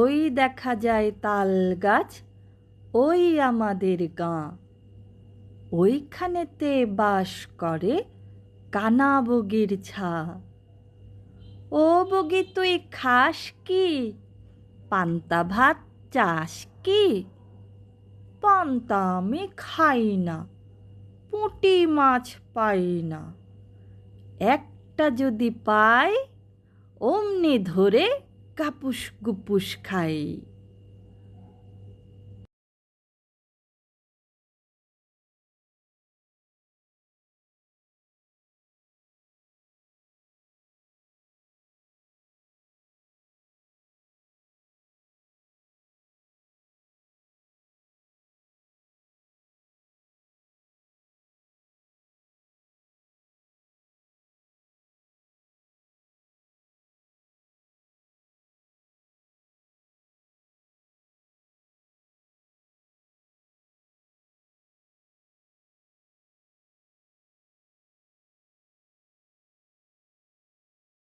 ওই দেখা যায় তাল গাছ, ওই আমাদের গাঁ। ওইখানেতে বাস করে কানা বগির ছা। ও বগি তুই খাস কি? পান্তা ভাত চাস কি? পান্তা আমি খাই না, পুঁটি মাছ পাই না। একটা যদি পাই, অমনি ধরে Kapush Gupush Kai.